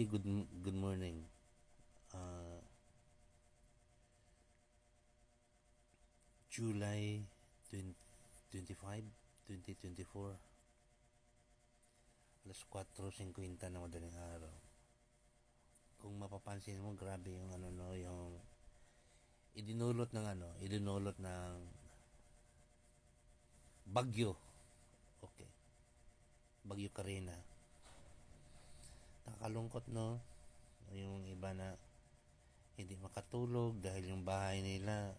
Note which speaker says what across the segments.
Speaker 1: Okay, good good morning. Uh, July 20, 25, 2024. Alas 4.50 na madaling araw. Kung mapapansin mo, grabe yung ano no, yung idinulot ng ano, idinulot ng bagyo. Okay. Bagyo Karina nakakalungkot no? Yung iba na hindi makatulog dahil yung bahay nila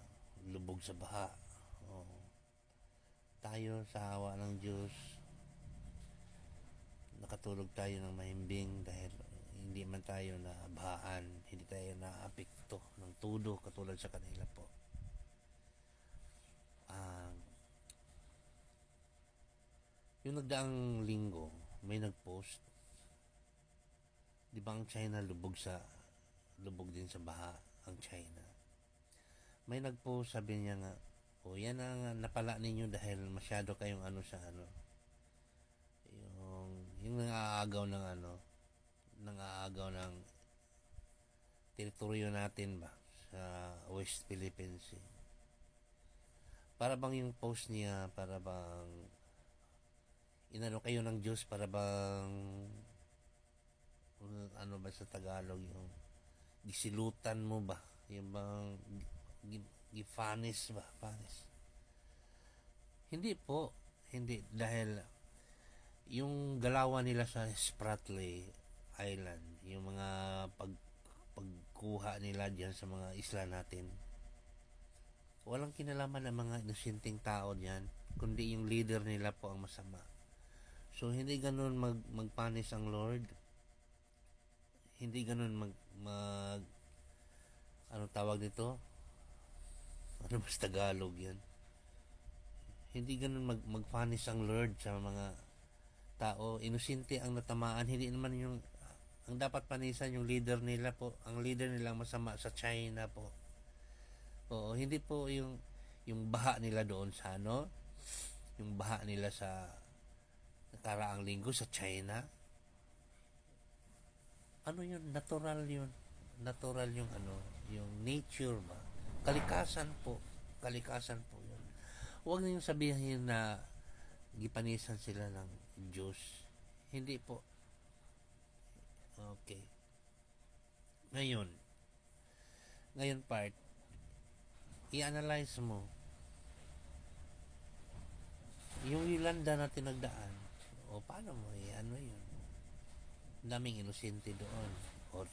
Speaker 1: lubog sa baha. O, tayo sa awa ng Diyos nakatulog tayo ng mahimbing dahil hindi man tayo na bahaan hindi tayo na ng tudo katulad sa kanila po. Ang yung nagdaang linggo may nagpost di ba ang China lubog sa lubog din sa baha ang China? May nagpo sabi niya nga o yan ang napala ninyo dahil masyado kayong ano sa ano yung yung nangaagaw ng ano nangaagaw ng teritoryo natin ba sa West Philippines Sea. Para bang yung post niya para bang inano kayo ng Diyos para bang ano ba sa Tagalog yung disilutan mo ba? Yung bang gifanis ba? Panis. Hindi po. Hindi. Dahil yung galawan nila sa Spratly Island yung mga pag pagkuha nila diyan sa mga isla natin walang kinalaman ng mga inosenteng tao diyan kundi yung leader nila po ang masama. So hindi ganun mag magpanis ang Lord hindi ganun mag, mag ano tawag nito? Ano mas Tagalog yan? Hindi ganun mag, magpanis ang Lord sa mga tao. Inosente ang natamaan. Hindi naman yung ang dapat panisan yung leader nila po. Ang leader nila masama sa China po. Oo hindi po yung yung baha nila doon sa ano? Yung baha nila sa nakaraang linggo sa China ano yun? Natural yun. Natural yung ano yung nature ba? Kalikasan po. Kalikasan po yun. Huwag niyo sabihin na gipanisan sila ng Diyos. Hindi po. Okay. Ngayon ngayon part i-analyze mo yung Yolanda na tinagdaan o paano mo? I-ano yun daming inosente doon. O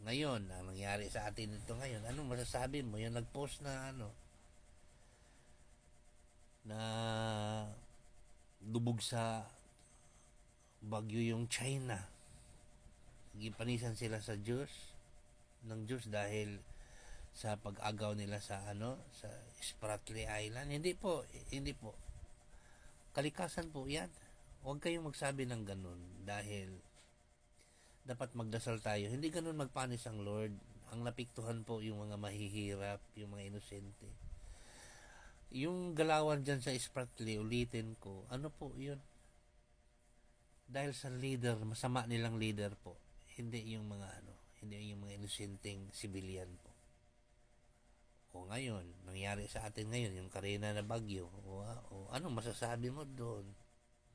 Speaker 1: ngayon, ang nangyari sa atin ito ngayon, anong masasabi mo? Yung nag-post na ano, na lubog sa bagyo yung China. Gipanisan sila sa Diyos, ng Diyos dahil sa pag-agaw nila sa ano, sa Spratly Island. Hindi po, hindi po. Kalikasan po yan. Huwag kayong magsabi ng ganun dahil dapat magdasal tayo. Hindi ganun magpanis ang Lord. Ang napiktuhan po yung mga mahihirap, yung mga inosente. Yung galawan dyan sa Spratly, ulitin ko, ano po yun? Dahil sa leader, masama nilang leader po. Hindi yung mga ano, hindi yung mga inosenteng civilian po. O ngayon, nangyari sa atin ngayon, yung karina na bagyo, o, o ano masasabi mo doon?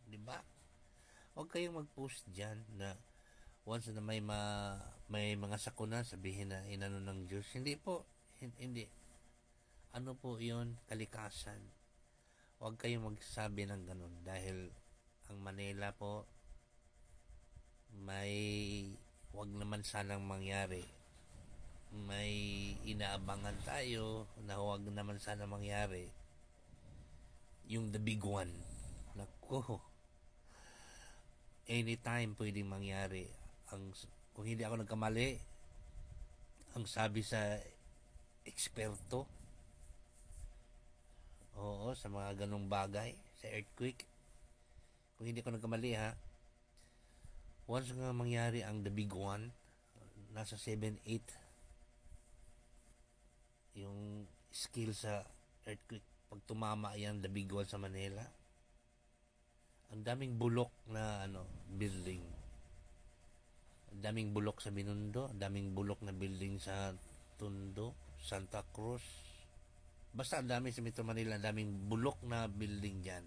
Speaker 1: Di ba? Huwag kayong mag-post dyan na once na may ma, may mga sakuna sabihin na inano ng Diyos. Hindi po hindi. Ano po yon kalikasan. Huwag kayong magsabi ng ganun dahil ang Manila po may wag naman sanang mangyari. May inaabangan tayo na huwag naman sana mangyari. Yung the big one. Nako anytime pwedeng mangyari ang kung hindi ako nagkamali ang sabi sa eksperto oo sa mga ganong bagay sa earthquake kung hindi ako nagkamali ha once nga mangyari ang the big one nasa 7-8 yung skill sa earthquake pag tumama yan the big one sa Manila ang daming bulok na ano building daming bulok sa Binondo, daming bulok na building sa Tondo, Santa Cruz. Basta ang dami sa Metro Manila, daming bulok na building dyan.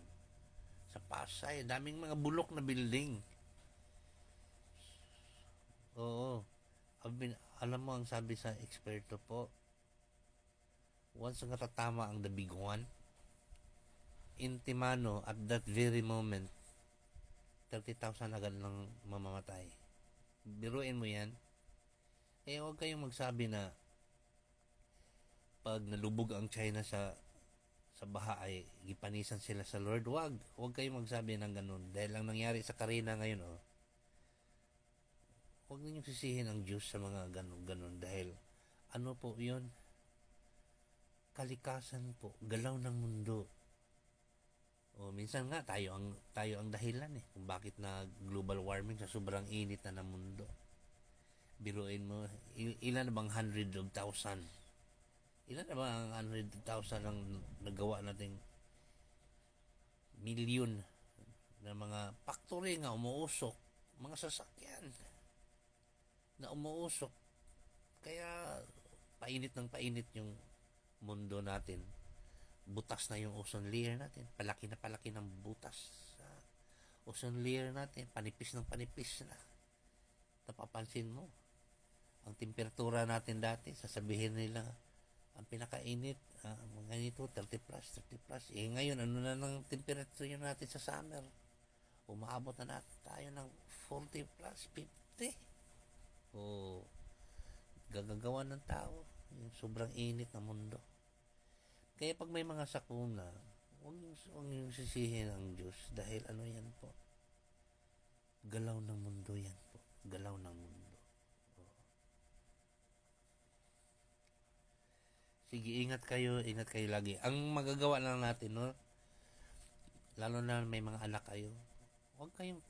Speaker 1: Sa Pasay, daming mga bulok na building. Oo. Alam mo ang sabi sa eksperto po, once nga tatama ang the big one, intimano at that very moment, 30,000 agad lang mamamatay. Biruin mo yan. Eh, huwag kayong magsabi na pag nalubog ang China sa sa baha ay gipanisan sila sa Lord. Wag, huwag kayong magsabi ng ganun. Dahil ang nangyari sa Karina ngayon, oh, huwag ninyong sisihin ang Diyos sa mga ganun-ganun. Dahil, ano po yun? Kalikasan po, galaw ng mundo. Minsan nga tayo ang tayo ang dahilan eh kung bakit na global warming sa sobrang init na ng mundo. Biruin mo, il- ilan na bang hundred of thousand? Ilan na ba ang hundred of thousand ang nagawa nating milyon na mga factory nga umuusok, mga sasakyan na umuusok. Kaya painit ng painit yung mundo natin butas na yung ozone layer natin. Palaki na palaki ng butas sa ozone layer natin. Panipis ng panipis na. Napapansin mo. Ang temperatura natin dati, sasabihin nila, ang pinakainit, ah, mga ganito, 30 plus, 30 plus. Eh ngayon, ano na ng temperature natin sa summer? Umaabot na natin tayo ng 40 plus, 50. O, gagagawa ng tao. Yung sobrang init ng mundo. Kaya pag may mga sakuna, huwag yung, huwag yung sisihin ang Diyos dahil ano yan po. Galaw ng mundo yan po. Galaw ng mundo. Oo. Sige, ingat kayo, ingat kayo lagi. Ang magagawa lang natin, no? Lalo na may mga anak kayo. Huwag kayong,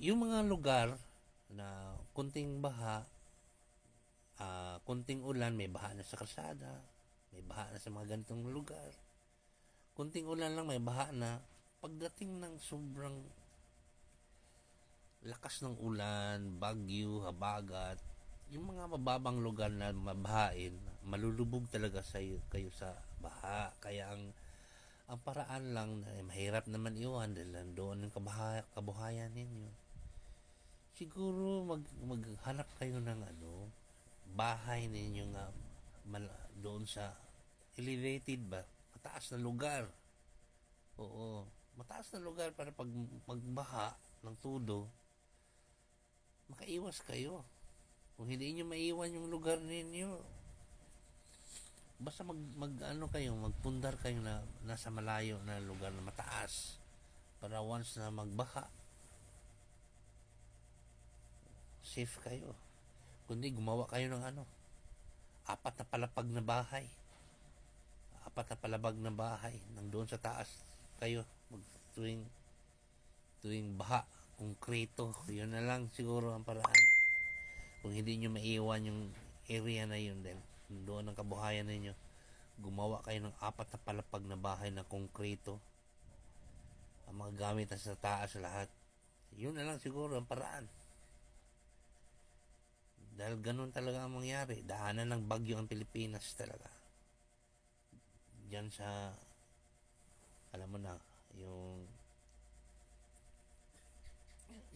Speaker 1: yung mga lugar na kunting baha, ah, kunting ulan, may baha na sa kalsada, may baha na sa mga ganitong lugar. Kunting ulan lang, may baha na. Pagdating ng sobrang lakas ng ulan, bagyo, habagat, yung mga mababang lugar na mabahain, malulubog talaga sa kayo sa baha. Kaya ang ang paraan lang na eh, mahirap naman iwan dahil nandoon ang kabaha, kabuhayan ninyo. Siguro mag, maghanap kayo ng ano, bahay ninyo nga mal, doon sa elevated ba? Mataas na lugar. Oo. Mataas na lugar para pag magbaha ng tudo, makaiwas kayo. Kung hindi nyo maiwan yung lugar ninyo, basta mag, mag ano kayo, magpundar kayo na nasa malayo na lugar na mataas para once na magbaha, safe kayo. Kundi gumawa kayo ng ano, apat na palapag na bahay. Apat na palabag na bahay nang doon sa taas kayo mag tuwing tuwing baha, konkreto. Yun na lang siguro ang paraan. Kung hindi nyo maiwan yung area na yun dahil doon ang kabuhayan ninyo, gumawa kayo ng apat na palapag na bahay na konkreto. Ang mga gamit na sa taas lahat. Yun na lang siguro ang paraan. Dahil ganun talaga ang mangyari. Daanan ng bagyo ang Pilipinas talaga. Diyan sa, alam mo na, yung,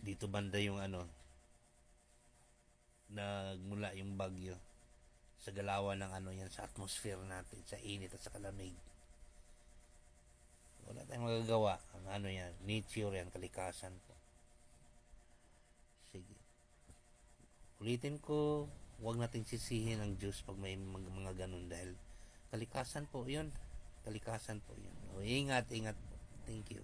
Speaker 1: dito banda yung ano, nagmula yung bagyo sa galawan ng ano yan sa atmosphere natin, sa init at sa kalamig. Wala tayong magagawa. Ang ano yan, nature yan, kalikasan po. Sige. Ulitin ko, huwag natin sisihin ang Diyos pag may mga, ganun dahil kalikasan po yun. Kalikasan po yun. O, ingat, ingat po. Thank you.